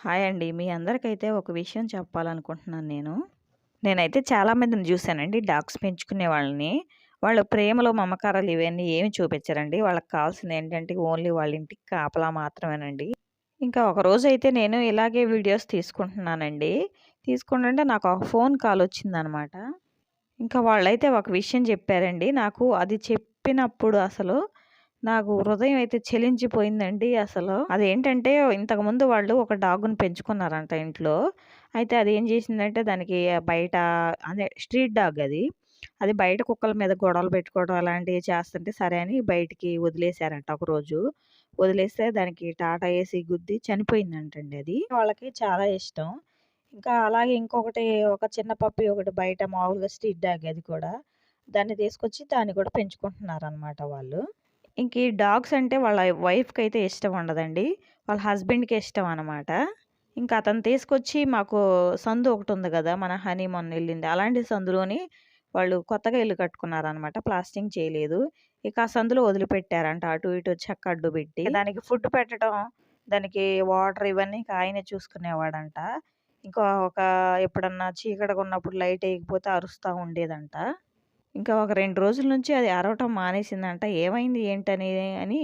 Hi అండి. మీ అందరికైతే ఒక విషయం చెప్పాలనుకుంటున్నాను నేను. నేనైతే చాలామందిని చూశానండి డాగ్స్ పెంచుకునే వాళ్ళని. వాళ్ళు ప్రేమలో మమకారాలు ఇవన్నీ ఏమి చూపించారండి. వాళ్ళకి కావాల్సింది ఏంటంటే ఓన్లీ వాళ్ళ ఇంటికి కాపలా మాత్రమేనండి. ఇంకా ఒక రోజు అయితే నేను ఇలాగే వీడియోస్ తీసుకుంటున్నానండి. తీసుకుంటుంటే నాకు ఒక ఫోన్ కాల్ వచ్చిందనమాట. ఇంకా వాళ్ళైతే ఒక విషయం చెప్పారండి. నాకు అది చెప్పినప్పుడు అసలు నాకు హృదయం అయితే చెలించిపోయిందండి అసలు. అదేంటంటే ఇంతకుముందు వాళ్ళు ఒక డాగ్ను పెంచుకున్నారంట ఇంట్లో. అయితే అది ఏం చేసిందంటే దానికి బయట అదే స్ట్రీట్ డాగ్ అది. అది బయట కుక్కల మీద గొడవలు పెట్టుకోవడం అలాంటివి చేస్తుంటే సరే అని బయటికి వదిలేశారంట ఒకరోజు. వదిలేస్తే దానికి టాటా వేసి గుద్ది చనిపోయిందంటండి అది. వాళ్ళకి చాలా ఇష్టం. ఇంకా అలాగే ఇంకొకటి ఒక చిన్న పప్పి ఒకటి బయట మామూలుగా స్ట్రీట్ డాగ్ అది కూడా. దాన్ని తీసుకొచ్చి దాన్ని కూడా పెంచుకుంటున్నారు అనమాట వాళ్ళు. ఇంక ఈ డాగ్స్ అంటే వాళ్ళ వైఫ్కి అయితే ఇష్టం ఉండదండి. వాళ్ళ హస్బెండ్కి ఇష్టం అనమాట ఇంకా అతను తీసుకొచ్చి మాకు సందు ఒకటి ఉంది కదా మన హనీ మొన్న వెళ్ళింది. అలాంటి సందులోని వాళ్ళు కొత్తగా ఇల్లు కట్టుకున్నారనమాట ప్లాస్టింగ్ చేయలేదు. ఇక ఆ సందులో వదిలిపెట్టారంట. అటు ఇటు చెక్క అడ్డు పెట్టి. దానికి ఫుడ్ పెట్టడం దానికి వాటర్ ఇవన్నీ ఆయనే చూసుకునేవాడంట. ఇంకా ఒక ఎప్పుడన్నా చీకటిగా ఉన్నప్పుడు లైట్ వేయకపోతే అరుస్తూ ఉండేదంట. ఇంకా ఒక రెండు రోజుల నుంచి అది అరవటం మానేసిందంట. ఏమైంది? ఏంటని? అని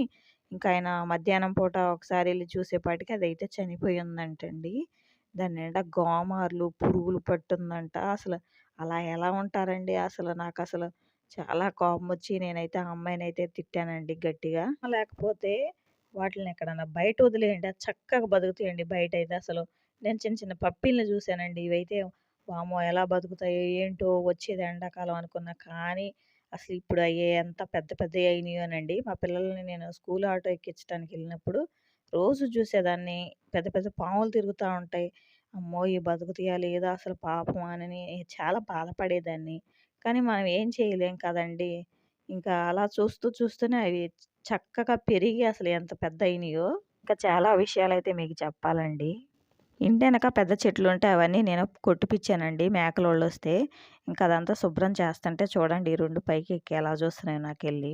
ఇంకా ఆయన మధ్యాహ్నం పూట ఒకసారి వెళ్ళి చూసేపాటికి అది అయితే చనిపోయి ఉందంటండి దాని నిండా గోమార్లు పురుగులు పట్టుందంట. అసలు అలా ఎలా ఉంటారండి? అసలు నాకు అసలు చాలా కోపం వచ్చి నేనైతే ఆ అమ్మాయిని అయితే తిట్టానండి గట్టిగా. లేకపోతే వాటిని ఎక్కడన్నా బయట వదిలేయండి. చక్కగా బతుకుతాయండి బయట అయితే అసలు నేను చిన్న చిన్న పప్పీలను చూశానండి. ఇవైతే వామ్మో ఎలా బతుకుతాయో ఏంటో వచ్చేది ఎండాకాలం అనుకున్నా. కానీ అసలు ఇప్పుడు అయ్యే ఎంత పెద్ద పెద్ద అయినాయోనండి మా పిల్లల్ని నేను స్కూల్ ఆటో ఎక్కించడానికి వెళ్ళినప్పుడు రోజు చూసేదాన్ని. పెద్ద పెద్ద పాములు తిరుగుతూ ఉంటాయి. అమ్మో! ఈ బతుకుతాయా లేదా అసలు పాపం అని చాలా బాధపడేదాన్ని. కానీ మనం ఏం చేయలేం కదండి. ఇంకా అలా చూస్తూ చూస్తూనే అవి చక్కగా పెరిగి అసలు ఎంత పెద్ద అయినాయో ఇంకా చాలా విషయాలు అయితే మీకు చెప్పాలండి. ఇంటి వెనక పెద్ద చెట్లు ఉంటే అవన్నీ నేను కొట్టిపిచ్చానండి మేకలు వస్తే ఇంకా అదంతా శుభ్రం చేస్తుంటే చూడండి ఈ రెండు పైకి ఎక్కి ఎలా చూస్తున్నాయి నాకు వెళ్ళి